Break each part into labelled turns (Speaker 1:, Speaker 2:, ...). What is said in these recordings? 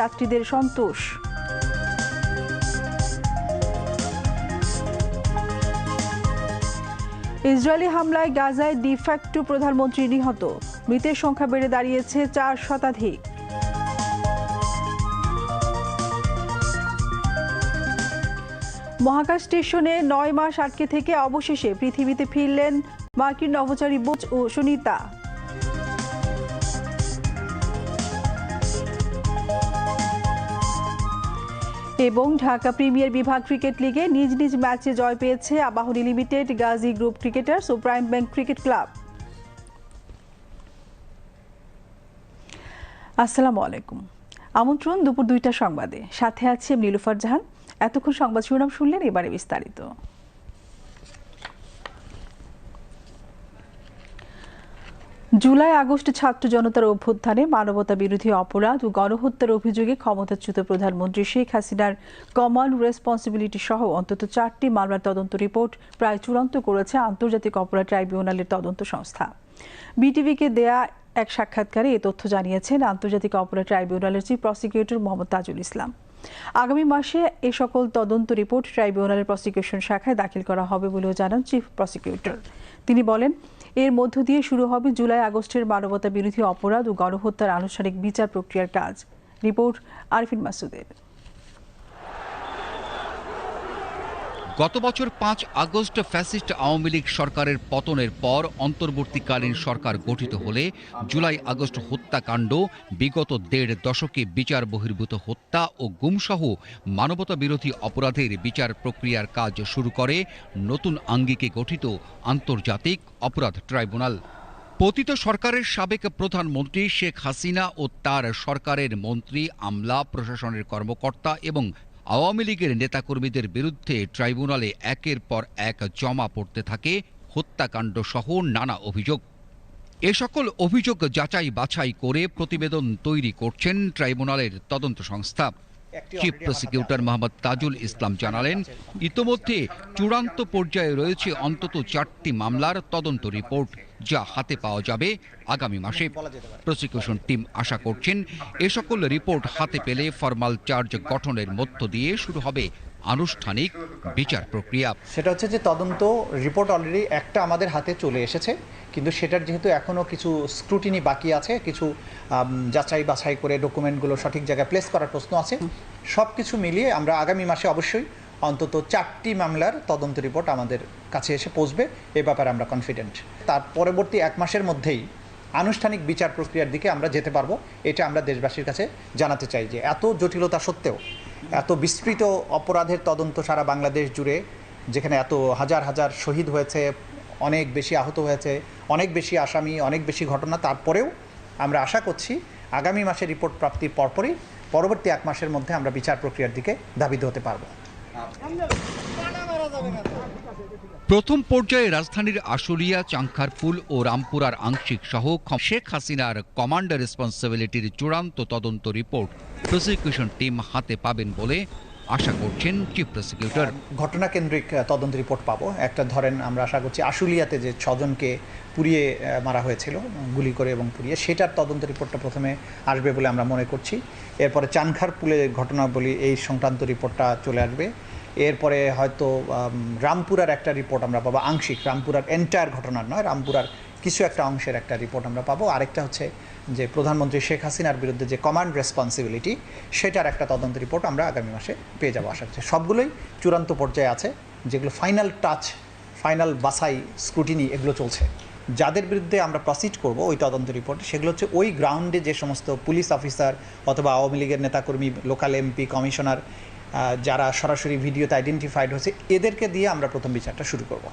Speaker 1: যাত্রীদের সন্তোষ। ইসরায়েলি হামলায় গাজায় ডিফ্যাক্টো প্রধানমন্ত্রী নিহত। মৃতের সংখ্যা বেড়ে দাঁড়িয়েছে চার শতাধিক। মহাকাশ স্টেশনে নয় মাস আটকে থেকে অবশেষে পৃথিবীতে ফিরলেন মার্কিন নভোচারী বোচ ও সুনিতা। এবং ঢাকা প্রিমিয়ার বিভাগ ক্রিকেট লিগে নিজ নিজ ম্যাচে জয় পেয়েছে Abahani limited, Gazi group cricketers ও প্রাইম ব্যাংক ক্রিকেট ক্লাব। আসসালামু আলাইকুম। আমন্ত্রণ দুপুর দুইটা সংবাদে। সাথে আছে নীলুফার জাহান। এতক্ষণ সংবাদ শিরোনাম শুনলেন এবারে বিস্তারিত। জুলাই আগস্ট ছাত্র জনতার অভ্যুত্থানে মানবতা বিরোধী অপরাধ ও গণহত্যার অভিযোগে ক্ষমতাচ্যুত প্রধানমন্ত্রী শেখ হাসিনার কমন রেসপন্সিবিলিটি সহ অন্তত চারটি মামলার তদন্ত রিপোর্ট প্রায় চূড়ান্ত করেছে আন্তর্জাতিক অপরাধ ট্রাইব্যুনালের তদন্ত সংস্থা। বিটিভিকে দেয়া এক সাক্ষাৎকারে এ তথ্য জানিয়েছেন আন্তর্জাতিক অপরাধ ট্রাইব্যুনালের চিফ প্রসিকিউটর মোহাম্মদ তাজুল ইসলাম। আগামী মাসে এ সকল তদন্ত রিপোর্ট ট্রাইব্যুনালের প্রসিকিউশন শাখায় দাখিল করা হবে বলেও জানান চিফ প্রসিকিউটর। তিনি বলেন এর মধ্য দিয়ে শুরু হবে জুলাই আগস্টের মানবতা বিরোধী অপরাধ ও গণহত্যার আনুষ্ঠানিক বিচার প্রক্রিয়ার কাজ। রিপোর্ট আরফিন মাসুদের।
Speaker 2: গত বছর পাঁচ আগস্ট ফ্যাসিস্ট আওয়ামী লীগ সরকারের পতনের পর অন্তর্বর্তীকালীন সরকার গঠিত হলে জুলাই আগস্ট হত্যাকাণ্ড, বিগত দেড় দশকে বিচার বহির্ভূত হত্যা ও গুমসহ মানবতা বিরোধী অপরাধের বিচার প্রক্রিয়ার কাজ শুরু করে নতুন আঙ্গিকে গঠিত আন্তর্জাতিক অপরাধ ট্রাইব্যুনাল। পতিত সরকারের সাবেক প্রধানমন্ত্রী শেখ হাসিনা ও তার সরকারের মন্ত্রী, আমলা, প্রশাসনের কর্মকর্তা এবং আওয়ামী লীগের নেতাকর্মীদের বিরুদ্ধে ট্রাইব্যুনালে একের পর এক জমা পড়তে থাকে হত্যাকাণ্ড সহ নানা অভিযোগ। এ সকল অভিযোগ যাচাই বাছাই করে প্রতিবেদন তৈরি করছেন ট্রাইব্যুনালের তদন্ত সংস্থা। চিফ প্রসিকিউটর মোহাম্মদ তাজুল ইসলাম জানালেন ইতোমধ্যে চূড়ান্ত পর্যায়ে রয়েছে অন্তত চারটি মামলার তদন্ত রিপোর্ট যা হাতে পাওয়া যাবে আগামী মাসে। প্রসিকিউশন টিম আশা করছেন এ সকল রিপোর্ট হাতে পেলে ফরমাল চার্জ গঠনের মধ্য দিয়ে শুরু হবে আনুষ্ঠানিক বিচার প্রক্রিয়া।
Speaker 3: সেটা হচ্ছে যে তদন্ত রিপোর্ট অলরেডি একটা আমাদের হাতে চলে এসেছে, কিন্তু সেটার যেহেতু এখনও কিছু স্ক্রুটিনি বাকি আছে, কিছু যাচাই বাছাই করে ডকুমেন্টগুলো সঠিক জায়গায় প্লেস করার প্রশ্ন আছে। সব কিছু মিলিয়ে আমরা আগামী মাসে অবশ্যই অন্তত চারটি মামলার তদন্ত রিপোর্ট আমাদের কাছে এসে পৌঁছবে, এ ব্যাপারে আমরা কনফিডেন্ট তার পরবর্তী এক মাসের মধ্যেই আনুষ্ঠানিক বিচার প্রক্রিয়ার দিকে আমরা যেতে পারব, এটা আমরা দেশবাসীর কাছে জানাতে চাই যে এত জটিলতা সত্ত্বেও এত বিস্তৃত অপরাধের তদন্ত সারা বাংলাদেশ জুড়ে, যেখানে এত হাজার হাজার শহীদ হয়েছে, অনেক বেশি আহত হয়েছে, অনেক বেশি আসামি, অনেক বেশি ঘটনা। তারপরেও আমরা আশা করছি আগামী মাসে রিপোর্ট প্রাপ্তির পরপরই, পরবর্তী এক মাসের মধ্যে আমরা বিচার প্রক্রিয়ার দিকে ধাবিত হতে পারব।
Speaker 2: প্রথম পর্যায়ে রাজধানীর আশুলিয়া চাংখারপুল ও রামপুরার আংশিক সহ শেখ হাসিনার কমান্ডার রেসপন্সিবিলিটির চূড়ান্ত তদন্ত রিপোর্ট প্রসিকিউশন টিম হাতে পাবেন বলে আশা করছেন চিফ প্রসিকিউটর।
Speaker 3: ঘটনাকেন্দ্রিক আহ, তদন্ত রিপোর্ট পাবো। একটা ধরেন আমরা আশা করছি আশুলিয়াতে যে ছজনকে পুড়িয়ে মারা হয়েছিল গুলি করে এবং পুড়িয়ে সেটার তদন্ত রিপোর্টটা প্রথমে আসবে বলে আমরা মনে করছি। এরপরে চানখারপুলে ঘটনা বলি এই সংক্রান্ত রিপোর্টটা চলে আসবে। এরপরে হয়তো রামপুরার একটা রিপোর্ট আমরা পাবো, আংশিক। রামপুরার এন্টায়ার ঘটনার নয়, রামপুরার কিছু একটা অংশের একটা রিপোর্ট আমরা পাবো। আরেকটা হচ্ছে যে প্রধানমন্ত্রী শেখ হাসিনার বিরুদ্ধে যে কমান্ড রেসপন্সিবিলিটি সেটার একটা তদন্ত রিপোর্ট আমরা আগামী মাসে পেয়ে যাব আশা করছি। সবগুলোই চূড়ান্ত পর্যায়ে আছে, যেগুলো ফাইনাল টাচ ফাইনাল বাসাই স্ক্রুটিনি এগুলো চলছে। যাদের বিরুদ্ধে আমরা প্রসিড করব ওই তদন্ত রিপোর্টে সেগুলো হচ্ছে ওই গ্রাউন্ডে যে সমস্ত পুলিশ অফিসার অথবা আওয়ামী লীগের নেতাকর্মী লোকাল এমপি কমিশনার যারা সরাসরি ভিডিওতে আইডেন্টিফাইড হয়েছে এদেরকে দিয়ে আমরা প্রথম বিচারটা শুরু করব।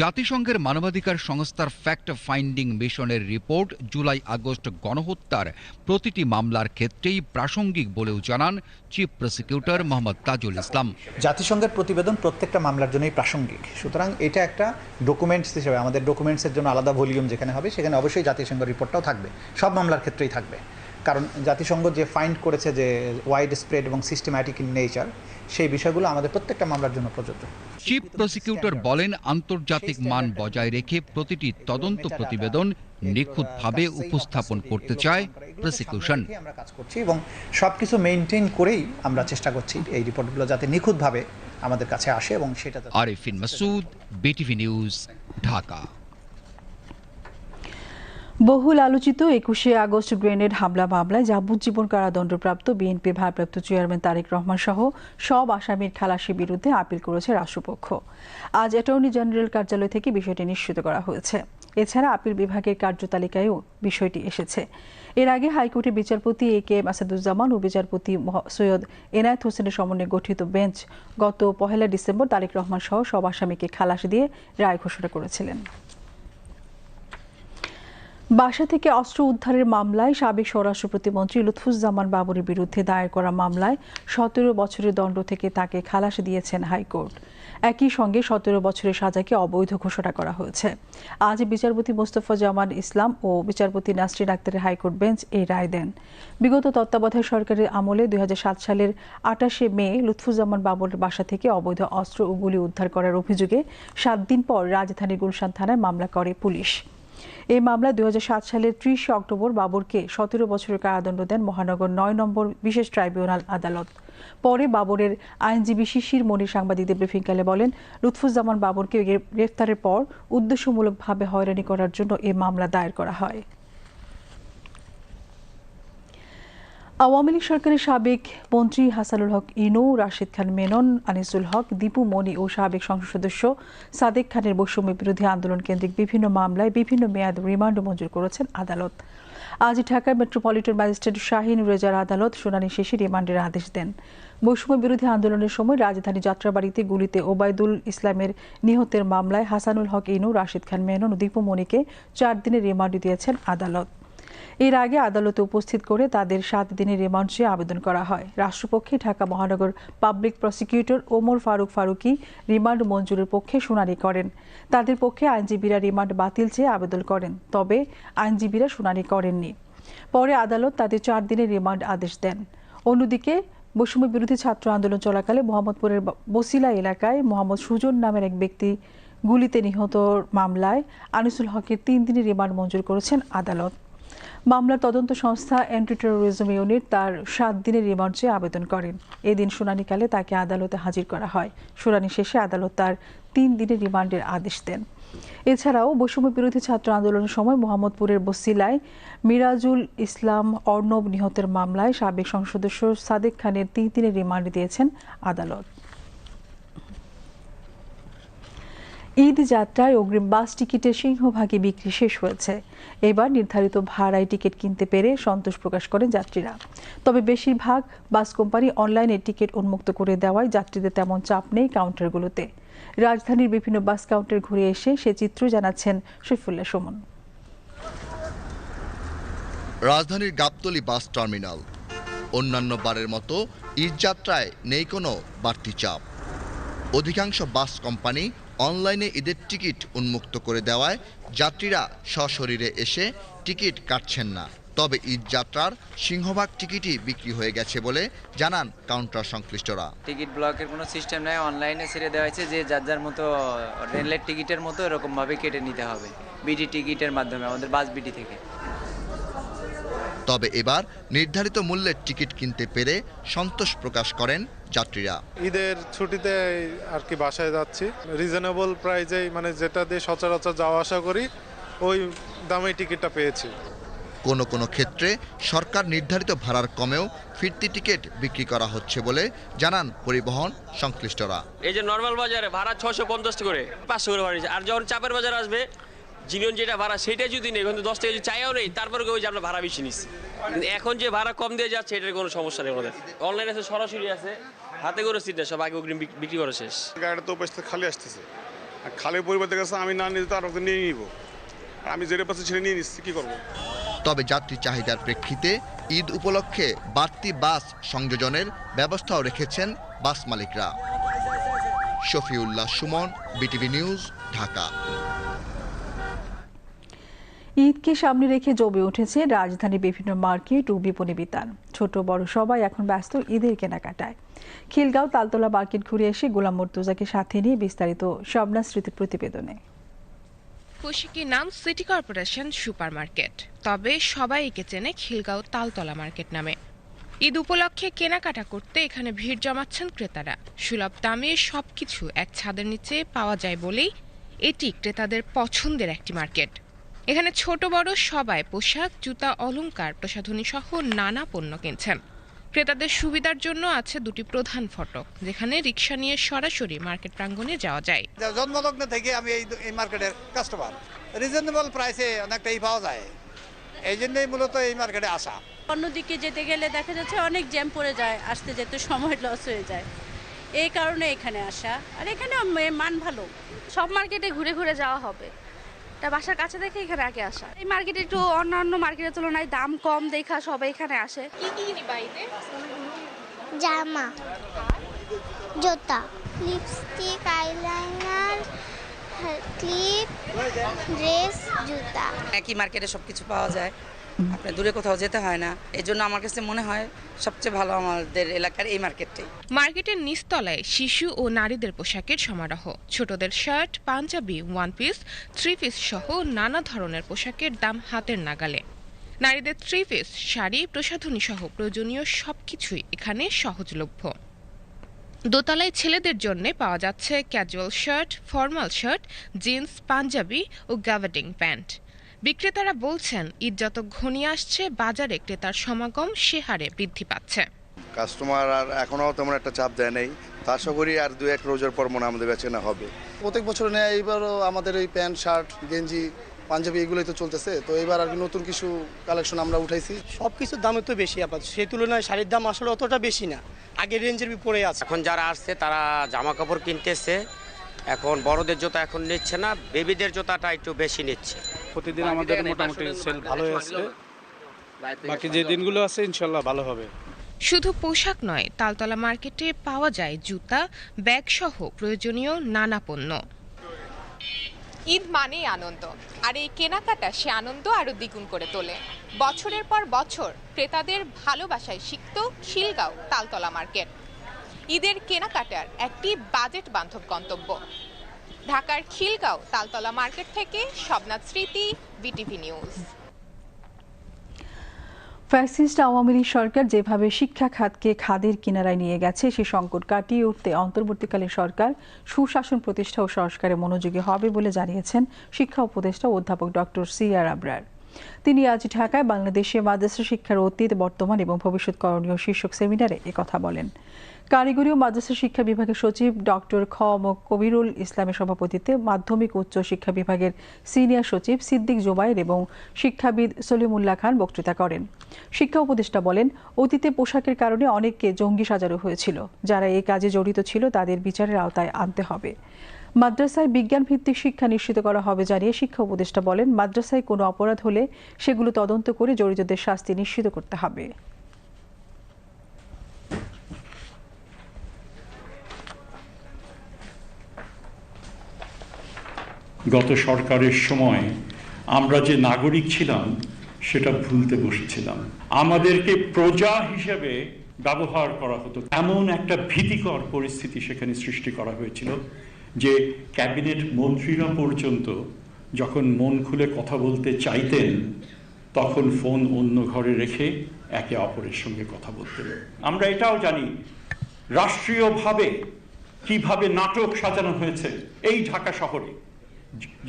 Speaker 2: জাতিসংঘের মানবাধিকার সংস্থার ফ্যাক্ট ফাইন্ডিং মিশনের রিপোর্ট জুলাই আগস্ট গণহত্যার প্রতিটি মামলার ক্ষেত্রেই প্রাসঙ্গিক বলেও জানান চিফ প্রসিকিউটর মোহাম্মদ তাজুল ইসলাম।
Speaker 3: জাতিসংঘের প্রতিবেদন প্রত্যেকটা মামলার জন্যই প্রাসঙ্গিক। সুতরাং এটা একটা ডকুমেন্টস হিসেবে আমাদের ডকুমেন্টসের জন্য আলাদা ভলিউম যেখানে হবে সেখানে অবশ্যই জাতিসংঘ রিপোর্টটাও থাকবে। সব মামলার ক্ষেত্রেই থাকবে। কারণ জাতিসংঘ যে ফাইন্ড করেছে যে ওয়াইড স্প্রেড এবং সিস্টেম্যাটিক ইন নেচার সেই বিষয়গুলো আমাদের প্রত্যেকটা মামলার জন্য প্রযোজ্য।
Speaker 2: চিফ প্রসিকিউটর বলেন আন্তর্জাতিক মান বজায় রেখে প্রতিটি তদন্ত প্রতিবেদন নিখুঁতভাবে উপস্থাপন করতে চায় প্রসিকিউশন
Speaker 3: আমরা কাজ করছি এবং সবকিছু মেনটেন করেই আমরা চেষ্টা করছি এই রিপোর্টগুলো যাতে নিখুঁতভাবে আমাদের কাছে আসে এবং সেটা
Speaker 2: আরিফিন মাসুদ বিটিভি নিউজ ঢাকা।
Speaker 1: বহুল আলোচিত একুশে আগস্ট গ্রেনেড হামলা মামলায় যাবজ্জীবন কারাদণ্ডপ্রাপ্ত বিএনপি ভারপ্রাপ্ত চেয়ারম্যান তারেক রহমান সহ সব আসামির খালাসির বিরুদ্ধে আপিল করেছে রাষ্ট্রপক্ষ। আজ অ্যাটর্নি জেনারেল কার্যালয় থেকে বিষয়টি নিশ্চিত করা হয়েছে। এছাড়া আপিল বিভাগের কার্যতালিকায়ও বিষয়টি এসেছে। এর আগে হাইকোর্টের বিচারপতি এ কে এম আসাদুজ্জামান ও বিচারপতি সৈয়দ এনায়েত হোসেনের সমন্বয়ে গঠিত বেঞ্চ গত পহেলা ডিসেম্বর তারেক রহমান সহ সব আসামিকে খালাস দিয়ে রায় ঘোষণা করেছিলেন। বাসা থেকে অস্ত্র উদ্ধারের মামলায় সাবেক স্বরাষ্ট্র প্রতিমন্ত্রী লুৎফুজ্জামান বাবরের বিরুদ্ধে দায়ের করা মামলায় সতেরো বছরের দণ্ড থেকে তাকে খালাস দিয়েছেন হাইকোর্ট। একই সঙ্গে সতেরো বছরের সাজাকে অবৈধ ঘোষণা করা হয়েছে। আজ বিচারপতি মোস্তফা জামান ইসলাম ও বিচারপতি নাসরিন আক্তারের হাইকোর্ট বেঞ্চ এই রায় দেন। বিগত তত্ত্বাবধায়ক সরকারের আমলে দুই হাজার সাত সালের আটাশে মে লুৎফুজ্জামান বাবরের বাসা থেকে অবৈধ অস্ত্র ও গুলি উদ্ধার করার অভিযোগে সাত দিন পর রাজধানীর গুলশান থানায় মামলা করে পুলিশ। এই মামলায় দুই হাজার সাত সালের ত্রিশে অক্টোবর বাবরকে সতেরো বছরের কারাদণ্ড দেন মহানগর নয় নম্বর বিশেষ ট্রাইব্যুনাল আদালত। পরে বাবরের আইনজীবী শিশির মনির সাংবাদিকদের ব্রিফিংকালে বলেন, লুৎফুজ্জামান বাবরকে গ্রেফতারের পর উদ্দেশ্যমূলকভাবে হয়রানি করার জন্য এই মামলা দায়ের করা হয়। আওয়ামী লীগ সরকারের সাবেক মন্ত্রী হাসানুল হক ইনু, রাশিদ খান মেনন, আনিসুল হক, দীপু মনি ও সাবেক সংসদ সদস্য সাদেক খানের বৈষম্য বিরোধী আন্দোলন কেন্দ্রিক বিভিন্ন মামলায় বিভিন্ন মেয়াদ রিমান্ড মঞ্জুর করেছেন আদালত। আজ ঢাকার মেট্রোপলিটন ম্যাজিস্ট্রেট শাহিন রেজার আদালত শুনানি শেষে রিমান্ডের আদেশ দেন। বৈষম্য বিরোধী আন্দোলনের সময় রাজধানী যাত্রাবাড়িতে গুলিতে ওবায়দুল ইসলামের নিহতের মামলায় হাসানুল হক ইনু, রাশিদ খান মেনন ও দীপু মনিকে চার দিনের রিমান্ড দিয়েছেন আদালত। এর আগে আদালতে উপস্থিত করে তাদের সাত দিনের রিমান্ড চেয়ে আবেদন করা হয়। রাষ্ট্রপক্ষে ঢাকা মহানগর public prosecutor Omar Faruk Faruki remand মঞ্জুরের পক্ষে শুনানি করেন। তাদের পক্ষে আইনজীবীরা রিমান্ড বাতিল চেয়ে আবেদন করেন, তবে আইনজীবীরা শুনানি করেননি। পরে আদালত তাদের চার দিনের রিমান্ড আদেশ দেন। অন্যদিকে, বৈষম্য বিরোধী ছাত্র আন্দোলন চলাকালে মোহাম্মদপুরের বসিলা এলাকায় মোহাম্মদ সুজন নামের এক ব্যক্তি গুলিতে নিহত মামলায় আনিসুল হকের তিন দিনের রিমান্ড মঞ্জুর করেছেন আদালত। মামলার তদন্ত সংস্থা অ্যান্টি টেরোরিজম ইউনিট তার সাত দিনের রিমান্ড চেয়ে আবেদন করেন। এদিন শুনানিকালে তাকে আদালতে হাজির করা হয়। শুনানি শেষে আদালত তার তিন দিনের রিমান্ডের আদেশ দেন। এছাড়াও বৈষম্য বিরোধী ছাত্র আন্দোলনের সময় মোহাম্মদপুরের বসিলায় মিরাজুল ইসলাম অর্ণব নিহতের মামলায় সাবেক সংসদ সাদেক খানের তিন দিনের রিমান্ড দিয়েছেন আদালত। ঈদ যাত্রায় অগ্রিম বাস টিকিটের সিংহভাগে বিক্রি শেষ হয়েছে। এবার নির্ধারিত ভাড়ায় টিকিট কিনতে পেরে সন্তোষ প্রকাশ করেন যাত্রীরা। তবে বেশিরভাগ বাস কোম্পানি অনলাইনে টিকিট উন্মুক্ত করে দেওয়ায় যাত্রীদের তেমন চাপ নেই কাউন্টারগুলোতে। রাজধানীর বিভিন্ন বাস কাউন্টার ঘুরে এসে সে চিত্র জানাচ্ছেন শৈফুল্লাহ সুমন।
Speaker 4: রাজধানীর গাবতলী বাস টার্মিনাল। অন্যান্য বারের মতো ঈদযাত্রায় নেই কোনো বাড়তি চাপ। অধিকাংশ বাস কোম্পানি অনলাইনে ঈদের টিকিট উন্মুক্ত করে দেওয়ায় যাত্রীরা সশরীরে এসে টিকিট কাটছেন না। তবে ঈদ যাত্রার সিংহভাগ টিকিটই বিক্রি হয়ে গেছে বলে জানান কাউন্টার সংশ্লিষ্টরা।
Speaker 5: টিকিট ব্লকের কোনো সিস্টেম নাই, অনলাইনে ছেড়ে দেওয়া হয়েছে যে যার যার মতো রেলের টিকিটের মতো এরকমভাবে কেটে নিতে হবে, বিডি টিকিটের মাধ্যমে, আমাদের বাস বিডি থেকে।
Speaker 4: তবে এবার নির্ধারিত মূল্যের টিকিট কিনতে পেরে সন্তোষ প্রকাশ করেন যাত্রীরা।
Speaker 6: ঈদের ছুটিতে আর কি বাসায় যাচ্ছি। রিজনেবল প্রাইজেই মানে যেটা দিয়ে সচরাচর যাওয়া আসা করি ওই দামেই টিকিটটা পেয়েছি।
Speaker 4: কোনো কোনো ক্ষেত্রে সরকার নির্ধারিত ভাড়ার কমেও ফিরতি টিকিট বিক্রি করা হচ্ছে বলে জানান পরিবহন সংশ্লিষ্টরা।
Speaker 7: এই যে নর্মাল বাজারে ভাড়া ছশো পঞ্চাশ করে পাঁচশো করে ভাড়া আর যখন চাপের বাজার আসবে জিনিয়ন যেটা ভাড়া সেটাই যদি নেই কিন্তু দশ টাকা যদি চাইও নেই তারপরে ওই যে আমরা ভাড়া বেশি নিচ্ছি। কিন্তু এখন যে ভাড়া কম দিয়ে যাচ্ছে এটার কোনো সমস্যা নেই আমাদের। অনলাইন আছে সরাসরি আছে হাতে করে সিট না সব আগে অগ্রিম বিক- বিক্রি করা শেষ।
Speaker 8: গাড়িটা তো খালি আসতেছে। আর খালি পরিবর্তে গেছে আমি না নিতে আর নিয়ে নিব। আর আমি যেটা পাচ্ছি সেটা নিয়ে নিচ্ছি কী করব?
Speaker 4: তবে যাত্রী চাহিদার প্রেক্ষিতে ঈদ উপলক্ষে বাড়তি বাস সংযোজনের ব্যবস্থাও রেখেছেন বাস মালিকরা। Shafiullah Suman BTV news Dhaka.
Speaker 1: ঈদকে সামনে রেখে জমে উঠেছে রাজধানীর বিভিন্ন মার্কেট ও বিপণী বিতান। ছোট বড় সবাই এখন ব্যস্ত ঈদের কেনাকাটায়। খিলগাঁও তালতলা মার্কেট ঘুরে এসে গোলাম মর্তুজাকে সাথে নিয়ে বিস্তারিত শবনা স্মৃতির প্রতিবেদনে।
Speaker 9: পোশাকের নাম সিটি কর্পোরেশন সুপার মার্কেট তবে সবাই একে চেনে খিলগাঁও তালতলা মার্কেট নামে। ঈদ উপলক্ষে কেনাকাটা করতে এখানে ভিড় জমাচ্ছেন ক্রেতারা। সুলভ দামে সবকিছু এক ছাদের নিচে পাওয়া যায় বলেই এটি ক্রেতাদের পছন্দের একটি মার্কেট। এখানে ছোট বড় সবাই পোশাক জুতা অলংকার প্রসাধনী সহ নানা পণ্য কিনছেন। ক্রেতাদের সুবিধার জন্য আছে দুটি প্রধান ফটক যেখানে রিক্সা নিয়ে সরাসরি মার্কেট প্রাঙ্গণে যাওয়া যায়।
Speaker 10: জন্মলগ্ন থেকে আমি এই এই মার্কেটের কাস্টমার রিজনেবল প্রাইসে অনেকটাই পাওয়া যায়। এই জন্যই মূলত এই মার্কেটে আসা।
Speaker 11: অন্যদিকে যেতে গেলে দেখা যাচ্ছে অনেক জ্যাম পড়ে যায় আসতে যেতে সময় লস হয়ে যায়। এই কারণে এখানে আসা। আর এখানে মান ভালো।
Speaker 12: সব মার্কেটে ঘুরে ঘুরে যাওয়া হবে। বাসার কাছে দেখে এখানে আগে আসা। এই মার্কেটে একটু অন্যান্য মার্কেটের তুলনায় দাম কম দেখা সবাই এখানে আসে।
Speaker 9: কি কি কিনি বাইতে
Speaker 13: জামা। জুতা। লিপস্টিক আইলাইনার ক্লিপ ড্রেস জুতা।
Speaker 11: একই মার্কেটে সবকিছু পাওয়া যায়। দূরে কোথাও যেতে হয় না। এই জন্য আমার কাছে মনে হয় সবচেয়ে ভালো আমাদের এলাকার এই মার্কেটটাই
Speaker 9: মার্কেটের নিচতলায় শিশু ও নারীদের পোশাকের সমারোহ। ছোটদের shirt, panjabi one piece three piece সহ নানা ধরনের পোশাকের দাম হাতের নাগালে। নারীদের থ্রি পিস শাড়ি, প্রসাধনী সহ প্রয়োজনীয় সবকিছুই এখানে সহজলভ্য। দোতলায় ছেলেদের জন্য পাওয়া যাচ্ছে casual shirt formal shirt jeans panjabi ও গ্যাভাডিং প্যান্ট বিক্রেতারা বলছেন ঈদ যত ঘনিয়ে আসছে বাজারে ক্রেতার সমাগম সে হারে বৃদ্ধি পাচ্ছে।
Speaker 10: কাস্টমার আর এখনও তেমন একটা চাপ দেয় নেই। তা আশা করি আর দু এক রোজার পর মনে আমাদের বেচেনা হবে। প্রত্যেক বছর নেয় এইবারও আমাদের এই প্যান্ট শার্ট গেঞ্জি পাঞ্জাবি এগুলোই তো চলতেছে। তো এবার আর নতুন কিছু কালেকশন আমরা উঠাইছি।
Speaker 14: সব কিছুর দাম তো বেশি আপাতত। সেই তুলনায় শাড়ির দাম আসলে অতটা বেশি না। আগের রেঞ্জের বিপরে আছে।
Speaker 7: এখন যারা আসছে তারা জামা কাপড় কিনতেছে। এখন বড়দের জুতা এখন নিচ্ছে না বেবিদের জুতাটা একটু বেশি নিচ্ছে।
Speaker 6: প্রতিদিন আমাদের মোটামুটি সেল ভালোই আছে। বাকি যে দিনগুলো আছে ইনশাল্লাহ ভালো হবে।
Speaker 9: শুধু পোশাক নয় তালতলা মার্কেটে পাওয়া যায় জুতা ব্যাগ সহ প্রয়োজনীয় নানা পণ্য।
Speaker 12: ঈদ মানেই আনন্দ আর এই কেনাকাটা সে আনন্দ আরও দ্বিগুণ করে তোলে। বছরের পর বছর ক্রেতাদের ভালোবাসায় সিক্ত খিলগাঁও তালতলা মার্কেট। ঈদের কেনাকাটার একটি বাজেট বান্ধব গন্তব্য। ঢাকার খিলগাঁও তালতলা মার্কেট থেকে Shabnath Smriti, BTV news.
Speaker 1: Fascist Awami League সরকার যেভাবে শিক্ষা খাতকে খাদের কিনারায় নিয়ে গেছে, সে সংকট কাটিয়ে উঠতে অন্তর্বর্তীকালীন সরকার সুশাসন প্রতিষ্ঠা ও সংস্কারে মনোযোগী হবে বলে জানিয়েছেন শিক্ষা উপদেষ্টা অধ্যাপক ডক্টর সি আর আবরার। তিনি আজ ঢাকায় বাংলাদেশে মাদ্রাসা শিক্ষার অতীত, বর্তমান এবং ভবিষ্যৎ করণীয় শীর্ষক সেমিনারে একথা বলেন। কারিগরি ও মাদ্রাসা শিক্ষা বিভাগের সচিব ডক্টর খ. ম. কবিরুল ইসলামের সভাপতিত্বে মাধ্যমিক উচ্চ শিক্ষা বিভাগের সিনিয়র সচিব সিদ্দিক জোবায়ের এবং শিক্ষাবিদ সলিমুল্লাহ খান বক্তৃতা করেন। শিক্ষা উপদেষ্টা বলেন, অতীতে পোশাকের কারণে অনেককে জঙ্গি সাজানো হয়েছিল। যারা এই কাজে জড়িত ছিল, তাদের বিচারের আওতায় আনতে হবে। মাদ্রাসায় বিজ্ঞান ভিত্তিক শিক্ষা নিশ্চিত করা হবে জানিয়ে শিক্ষা উপদেষ্টা বলেন, মাদ্রাসায় কোনো অপরাধ হলে সেগুলো তদন্ত করে জড়িতদের শাস্তি নিশ্চিত করতে হবে।
Speaker 15: গত সরকারের সময় আমরা যে নাগরিক ছিলাম, সেটা ভুলতে বসেছিলাম। আমাদেরকে প্রজা হিসেবে ব্যবহার করা হতো। এমন একটা ভীতিকর পরিস্থিতি সেখানে সৃষ্টি করা হয়েছিল। যে ক্যাবিনেট মন্ত্রীরা পর্যন্ত যখন মন খুলে কথা বলতে চাইতেন, তখন ফোন অন্য ঘরে রেখে একে অপরের সঙ্গে কথা বলতেন। আমরা এটাও জানি, রাষ্ট্রীয়ভাবে কীভাবে নাটক সাজানো হয়েছে এই ঢাকা শহরে,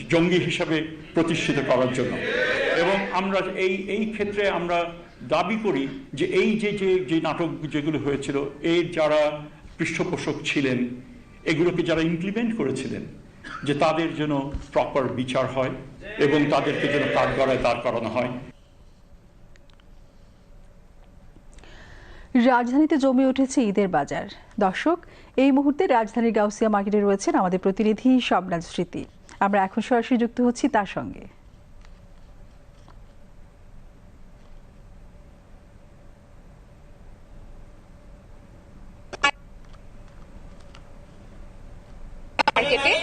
Speaker 15: জঙ্গি হিসাবে প্রতিষ্ঠিত করার জন্য। এবং আমরা এই এই ক্ষেত্রে আমরা দাবি করি যে এই যে যে নাটক যেগুলো হয়েছিল, এর যারা পৃষ্ঠপোষক ছিলেন এগুলোকে যারা ইমপ্লিমেন্ট করেছিলেন, যে তাদের যেন প্রপার বিচার হয় এবং তাদেরকে যেন কাঠগড়ায় দাঁড় করানো হয়।
Speaker 1: রাজধানীতে জমে উঠেছে ঈদের বাজার। দর্শক, এই মুহূর্তে রাজধানীর গাউসিয়া মার্কেটে রয়েছেন আমাদের প্রতিনিধি শবনাজ স্মৃতি। আমরা এখন সরাসরি যুক্ত হচ্ছি তার সঙ্গে।
Speaker 12: মার্কেটে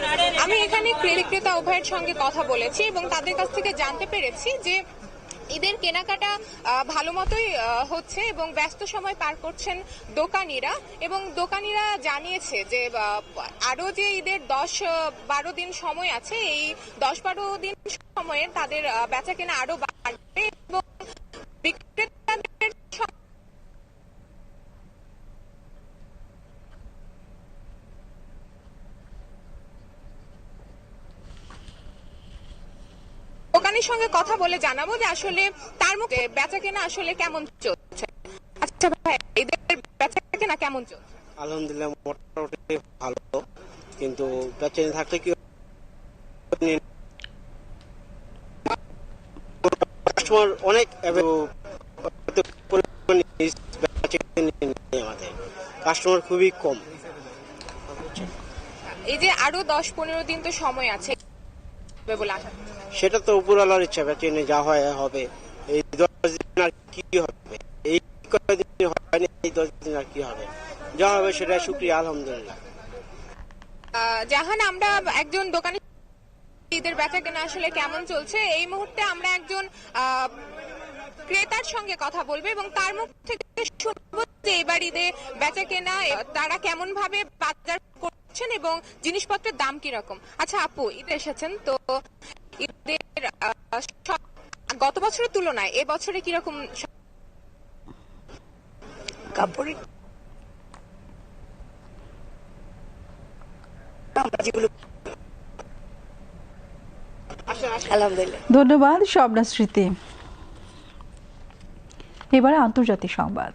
Speaker 12: আমি এখানে ক্রেতা উভয়ের সঙ্গে কথা বলেছি এবং তাদের কাছ থেকে জানতে পেরেছি যে ঈদের কেনাকাটা ভালো মতোই হচ্ছে এবং ব্যস্ত সময় পার করছেন দোকানিরা এবং দোকানিরা জানিয়েছে যে আরও যে ঈদের দশ বারো দিন সময় আছে, এই দশ, বারো দিন সময়ে তাদের বেচা কেনা আরও বাড়বে এবং বিক্রেতাদের সং- দোকানের সঙ্গে কথা বলে জানাব যে আসলে তার মুখে বেচা কেনা আসলে কেমন চলছে। আচ্ছা ভাই ঈদের বেচা কেনা কেমন চলছে?
Speaker 14: আলহামদুলিল্লাহ মোটামুটি ভালো কিন্তু বেচে থাকলে কি কাস্টমার অনেক আমাদের কাস্টমার খুবই কম।
Speaker 12: এই যে আরও দশ পনেরো দিন তো সময় আছে বলে আশা।
Speaker 14: সেটা তো উপরওয়ালার ইচ্ছা বেচে যা হয় হবে। এই দশ দিন আর কি হবে? এই কয়েকদিন হয়নি, এই দশ দিন আর কি হবে? যা হবে সেটা শুক্রিয়া, আলহামদুলিল্লাহ।
Speaker 12: জাহান, আমরা একজন দোকানে ঈদের বেচা কেনা, আসলে কেমন চলছে? এই মুহূর্তে আমরা একজন ক্রেতার সঙ্গে কথা বলব এবং তার মুখ থেকে শুনব এবার ঈদে বেচা কেনা, তারা কেমন ভাবে বাজার করছেন এবং জিনিসপত্রের দাম কীরকম? আচ্ছা আপু ঈদে এসেছেন তো ঈদের গত বছরের তুলনায় এবছরে বছরে কীরকম
Speaker 16: কাপড়
Speaker 1: ধন্যবাদ শবনা স্মৃতি। এবারে আন্তর্জাতিক সংবাদ।